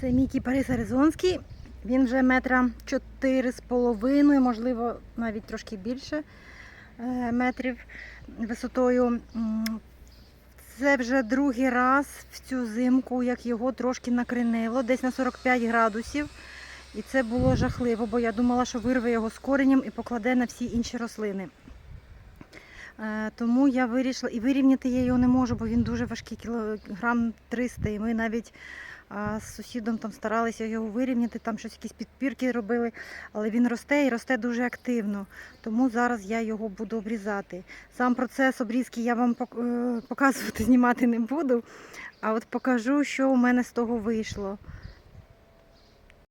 Це мій кіпарис Аризонський. Він вже метра чотири з половиною, можливо, навіть трошки більше е, метрів висотою. Це вже другий раз в цю зимку, як його трошки накренило, десь на 45 градусів. І це було жахливо, бо я думала, що вирве його з коренем і покладе на всі інші рослини. Е, Тому я вирішила, і вирівняти я його не можу, бо він дуже важкий, кілограм 300. І ми навіть з сусідом там старалися його вирівняти, там щось якісь підпірки робили, але він росте і росте дуже активно. Тому зараз я його буду обрізати. Сам процес обрізки я вам е, показувати, знімати не буду, а от покажу, що у мене з того вийшло.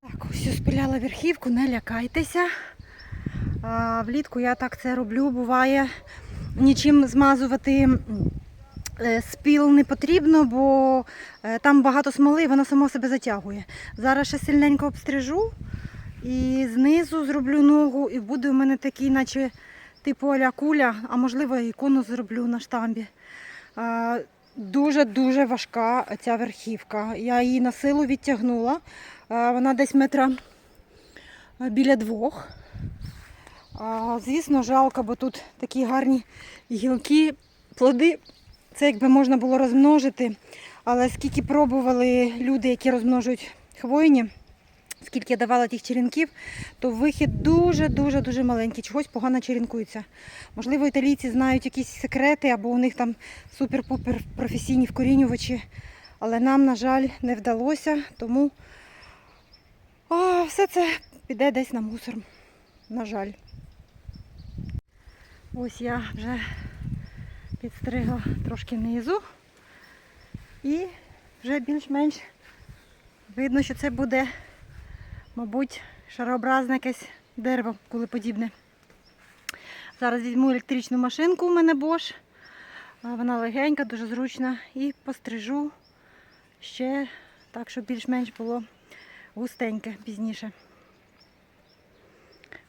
Так, ось спиляла верхівку, не лякайтеся. А, влітку я так це роблю, буває. Нічим змазувати спіл не потрібно, бо е, там багато смоли, і вона сама себе затягує. Зараз ще сильненько обстрижу і знизу зроблю ногу, і буде у мене такий, наче типу аля куля, а можливо і конус зроблю на штамбі. Дуже-дуже важка ця верхівка. Я її на силу відтягнула. Вона десь метра біля двох. Звісно, жалко, бо тут такі гарні гілки, плоди. Це якби можна було розмножити. Але скільки пробували люди, які розмножують хвойні, скільки я давала тих черенків, то вихід дуже-дуже дуже маленький. Чогось погано черенкується. Можливо, італійці знають якісь секрети, або у них там супер-пупер професійні вкорінювачі. Але нам, на жаль, не вдалося, тому а, все це піде десь на мусор. На жаль. Ось я вже підстригла трошки низу. І вже більш-менш видно, що це буде, мабуть, шарообразне якесь дерево, коли подібне. Зараз візьму електричну машинку у мене Bosch. Вона легенька, дуже зручна. І пострижу ще так, щоб більш-менш було густеньке пізніше.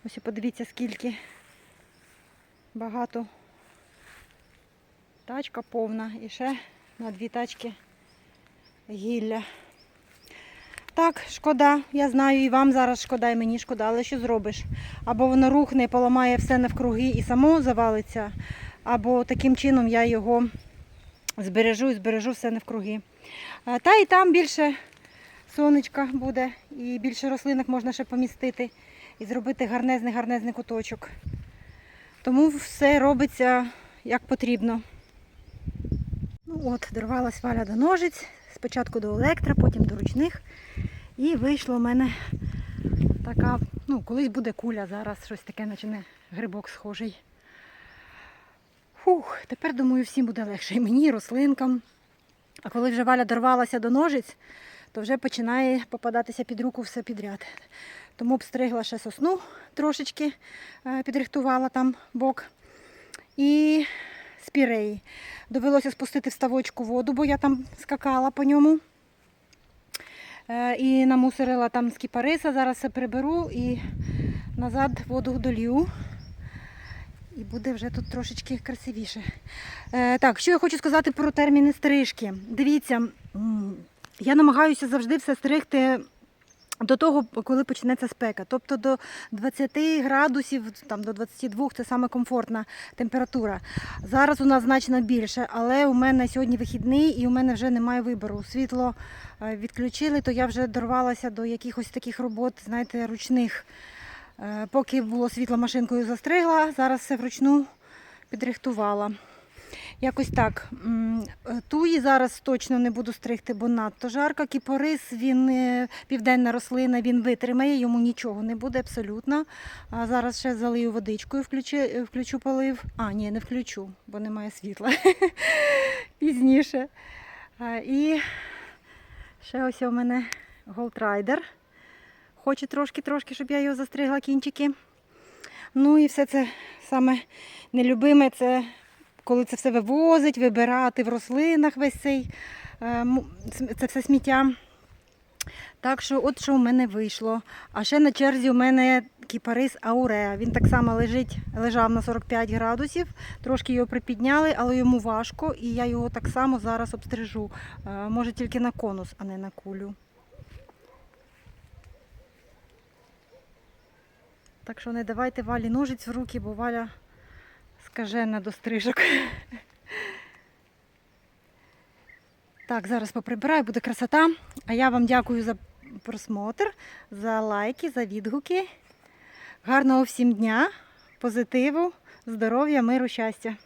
Ось подивіться, скільки багато. Тачка повна і ще на дві тачки гілля. Так, шкода, я знаю, і вам зараз шкода, і мені шкода, але що зробиш? Або воно рухне поламає все навкруги і само завалиться, або таким чином я його збережу і збережу все навкруги. Та і там більше сонечка буде, і більше рослинок можна ще помістити і зробити гарнезний гарнезний куточок. Тому все робиться як потрібно. Ну от, дорвалась валя до ножиць, спочатку до електра, потім до ручних. І вийшла у мене така, ну, колись буде куля, зараз щось таке, наче не грибок схожий. Фух, тепер, думаю, всім буде легше. І мені, і рослинкам. А коли вже валя дорвалася до ножиць, то вже починає попадатися під руку все підряд. Тому обстригла ще сосну трошечки, е, підрихтувала там бок. І спіреї. Довелося спустити в ставочку воду, бо я там скакала по ньому. Е, І намусорила там з кіпариса. Зараз все приберу і назад воду долью. І буде вже тут трошечки красивіше. Е, так, що я хочу сказати про терміни стрижки. Дивіться, я намагаюся завжди все стригти до того, коли почнеться спека. Тобто до 20 градусів, там, до 22 це саме комфортна температура. Зараз у нас значно більше, але у мене сьогодні вихідний і у мене вже немає вибору. Світло е, відключили, то я вже дорвалася до якихось таких робот, знаєте, ручних. Е, Поки було світло машинкою застригла, зараз все вручну підрихтувала. Якось так. Е, Туї зараз точно не буду стригти, бо надто жарко. Кіпорис, він е, південна рослина, він витримає, йому нічого не буде абсолютно. А зараз ще залию водичкою, включу, е, включу полив. А, ні, не включу, бо немає світла. Пізніше. І ще ось у мене голдрайдер. Хоче трошки-трошки, щоб я його застригла кінчики. Ну і все це саме нелюбиме, це коли це все вивозить, вибирати в рослинах весь цей е, це все сміття. Так що, от що в мене вийшло. А ще на черзі у мене кіпарис ауреа. Він так само лежить, лежав на 45 градусів, трошки його припідняли, але йому важко, і я його так само зараз обстрижу. Е, може тільки на конус, а не на кулю. Так що не давайте валі ножиць в руки, бо валя скажена до стрижок. Так, зараз поприбираю, буде красота. А я вам дякую за просмотр, за лайки, за відгуки. Гарного всім дня, позитиву, здоров'я, миру, щастя.